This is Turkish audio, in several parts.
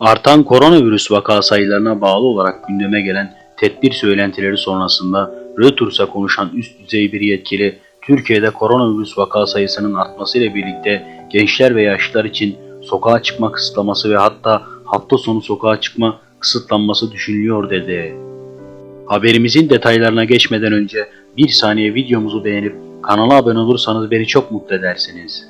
Artan koronavirüs vaka sayılarına bağlı olarak gündeme gelen tedbir söylentileri sonrasında Reuters'a konuşan üst düzey bir yetkili, Türkiye'de koronavirüs vaka sayısının artmasıyla birlikte gençler ve yaşlılar için sokağa çıkma kısıtlaması ve hatta hafta sonu sokağa çıkma kısıtlanması düşünülüyor dedi. Haberimizin detaylarına geçmeden önce bir saniye videomuzu beğenip kanala abone olursanız beni çok mutlu edersiniz.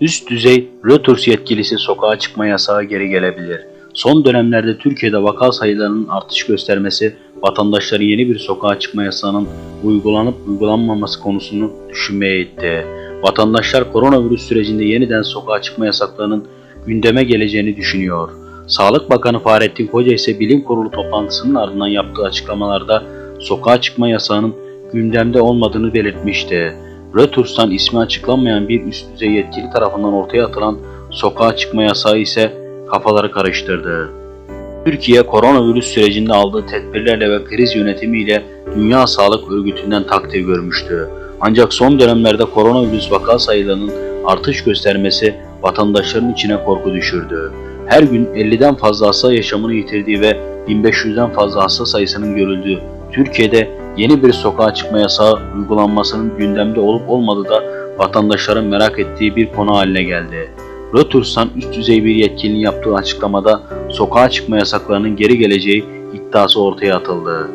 Üst düzey Reuters yetkilisi sokağa çıkma yasağı geri gelebilir. Son dönemlerde Türkiye'de vaka sayılarının artış göstermesi vatandaşları yeni bir sokağa çıkma yasağının uygulanıp uygulanmaması konusunu düşünmeye itti. Vatandaşlar koronavirüs sürecinde yeniden sokağa çıkma yasaklarının gündeme geleceğini düşünüyor. Sağlık Bakanı Fahrettin Koca ise bilim kurulu toplantısının ardından yaptığı açıklamalarda sokağa çıkma yasağının gündemde olmadığını belirtmişti. Reuters'tan ismi açıklanmayan bir üst düzey yetkili tarafından ortaya atılan sokağa çıkma yasağı ise kafaları karıştırdı. Türkiye koronavirüs sürecinde aldığı tedbirlerle ve kriz yönetimiyle Dünya Sağlık Örgütü'nden takdir görmüştü. Ancak son dönemlerde koronavirüs vaka sayılarının artış göstermesi vatandaşların içine korku düşürdü. Her gün 50'den fazla hasta yaşamını yitirdiği ve 1500'den fazla hasta sayısının görüldüğü Türkiye'de yeni bir sokağa çıkma yasağı uygulanmasının gündemde olup olmadığı da vatandaşların merak ettiği bir konu haline geldi. Reuters'tan üst düzey bir yetkilinin yaptığı açıklamada sokağa çıkma yasaklarının geri geleceği iddiası ortaya atıldı.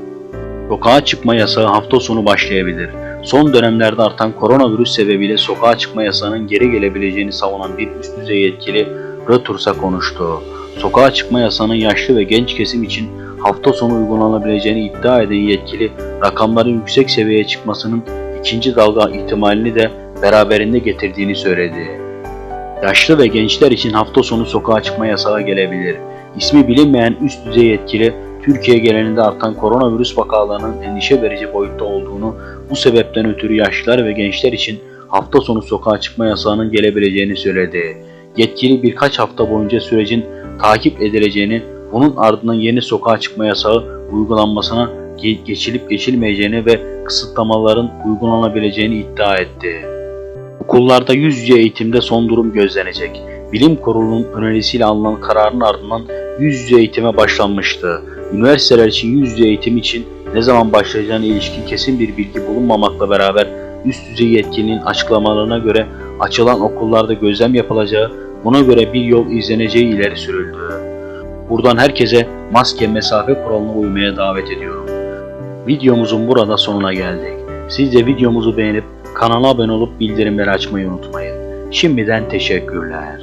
Sokağa çıkma yasağı hafta sonu başlayabilir. Son dönemlerde artan koronavirüs sebebiyle sokağa çıkma yasağının geri gelebileceğini savunan bir üst düzey yetkili Reuters'a konuştu. Sokağa çıkma yasağının yaşlı ve genç kesim için hafta sonu uygulanabileceğini iddia eden yetkili rakamların yüksek seviyeye çıkmasının ikinci dalga ihtimalini de beraberinde getirdiğini söyledi. Yaşlı ve gençler için hafta sonu sokağa çıkma yasağı gelebilir. İsmi bilinmeyen üst düzey yetkili Türkiye genelinde artan koronavirüs vakalarının endişe verici boyutta olduğunu, bu sebepten ötürü yaşlılar ve gençler için hafta sonu sokağa çıkma yasağının gelebileceğini söyledi. Yetkili birkaç hafta boyunca sürecin takip edileceğini, bunun ardından yeni sokağa çıkma yasağı uygulanmasına ge- geçilip geçilmeyeceğini ve kısıtlamaların uygulanabileceğini iddia etti. Okullarda yüz yüze eğitimde son durum gözlenecek. Bilim Kurulu'nun önerisiyle alınan kararın ardından yüz yüze eğitime başlanmıştı. Üniversiteler için yüz yüze eğitim için ne zaman başlayacağına ilişkin kesin bir bilgi bulunmamakla beraber üst düzey yetkilinin açıklamalarına göre açılan okullarda gözlem yapılacağı, buna göre bir yol izleneceği ileri sürüldü. Buradan herkese maske mesafe kuralına uymaya davet ediyorum. Videomuzun burada sonuna geldik. Siz de videomuzu beğenip kanala abone olup bildirimleri açmayı unutmayın. Şimdiden teşekkürler.